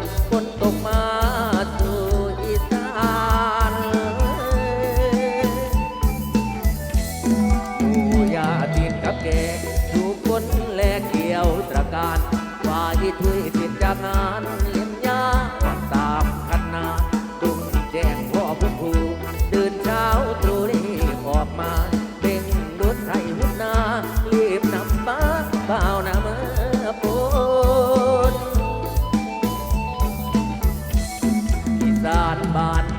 านฝนตกมาสู่อีสานผู้ยาติดกับแก bad.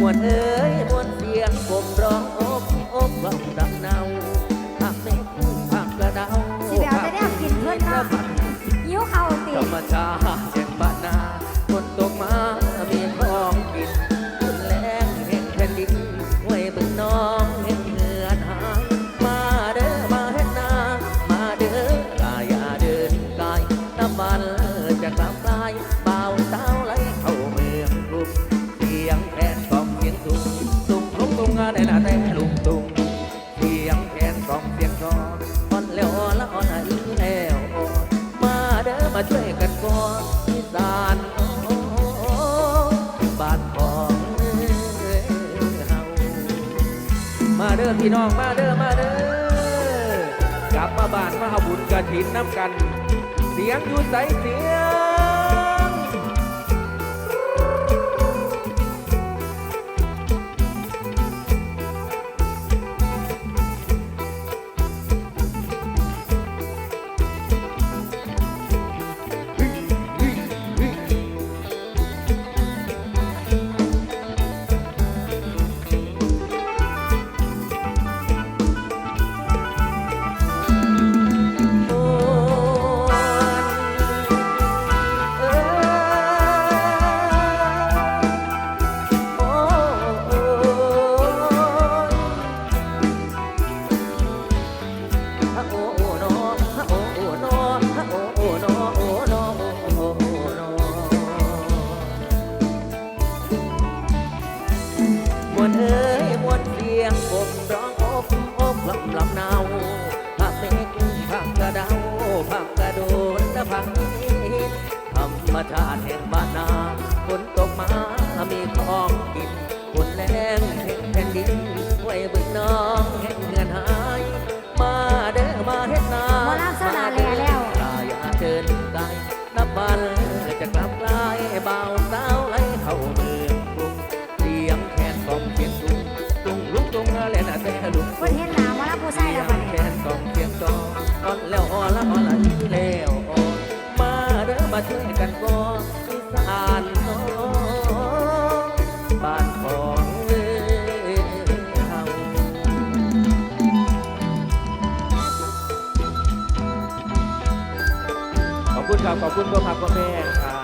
มวนเอ้ยมวนเสียงกลมร้องอบอบลำดำเนาผักเม็ดผักกระเดาสิไปเอาแต่แนวกินเพื่อนเนาะยิ้วเข่าติธรรมชาติแห่งบ้านนาฝนตกมามีของกินฝนแรงแห่งแผ่นดิน ตุงได้ละแต่ลุงตุงเสียงแคนกองเสียงทองอ่อนแล้วอ่อนละอ่อนอีแล้วอ่อนมาเด้อมาช่วยกันก่อนอีสานบ้านของเฮามาเด้อพี่น้องมาเด้อมาเด้อกลับมาบ้านมาเอาบุญกระถินน้ำกัน เสียงอยู่ใสเสียง ชาติแห่งบ้านนาฝนตกมามีของกินฝนแรงแห่งแผ่นดินไว้บ คุณครับขอบคุณพ่อพักพ่อแม่ครับ